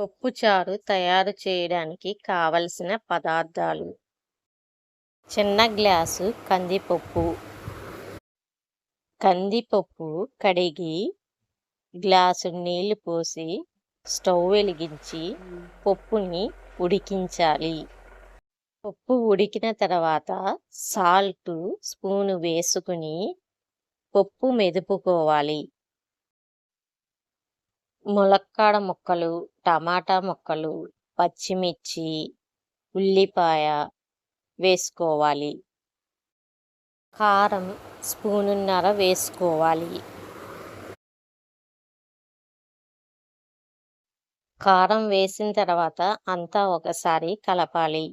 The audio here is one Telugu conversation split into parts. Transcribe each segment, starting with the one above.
పప్పుచారు తయారు చేయడానికి కావలసిన పదార్థాలు. చిన్న గ్లాసు కందిపప్పు. కందిపప్పు కడిగి గ్లాసు నీళ్ళు పోసి స్టవ్ వెలిగించి పప్పుని ఉడికించాలి. పప్పు ఉడికిన తర్వాత సాల్ట్ స్పూను వేసుకుని పప్పు మెదుపుకోవాలి. ములక్కాడ ముక్కలు టమాటా ముక్కలు పచ్చిమిర్చి ఉల్లిపాయ వేసుకోవాలి. కారం స్పూనున్నర వేసుకోవాలి. కారం వేసిన తర్వాత అంతా ఒకసారి కలపాలి.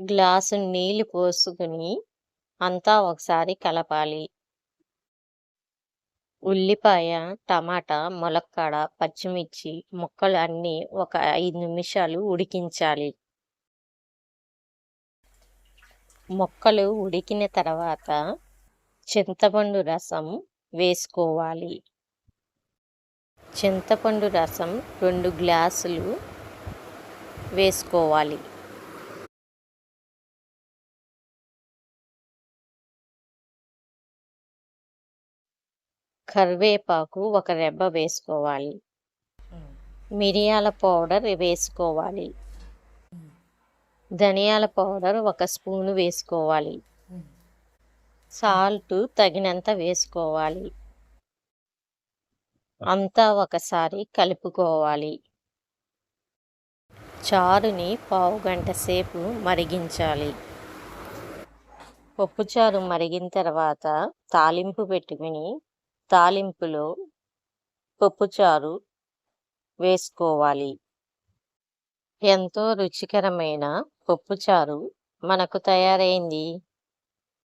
గ్లాసు నీళ్ళు పోసుకుని అంతా ఒకసారి కలపాలి. ఉల్లిపాయ టమాటా ములక్కాడ పచ్చిమిర్చి ముక్కలు అన్నీ ఒక ఐదు నిమిషాలు ఉడికించాలి. ముక్కలు ఉడికిన తర్వాత చింతపండు రసం వేసుకోవాలి. చింతపండు రసం రెండు గ్లాసులు వేసుకోవాలి. కరివేపాకు ఒక రెబ్బ వేసుకోవాలి. మిరియాల పౌడర్ వేసుకోవాలి. ధనియాల పౌడర్ ఒక స్పూను వేసుకోవాలి. సాల్ట్ తగినంత వేసుకోవాలి. అంతా ఒకసారి కలుపుకోవాలి. చారుని పావు గంట సేపు మరిగించాలి. పప్పుచారు మరిగిన తర్వాత తాలింపు పెట్టుకుని తాలింపులో పప్పుచారు వేసుకోవాలి. ఎంతో రుచికరమైన పప్పుచారు మనకు తయారైంది.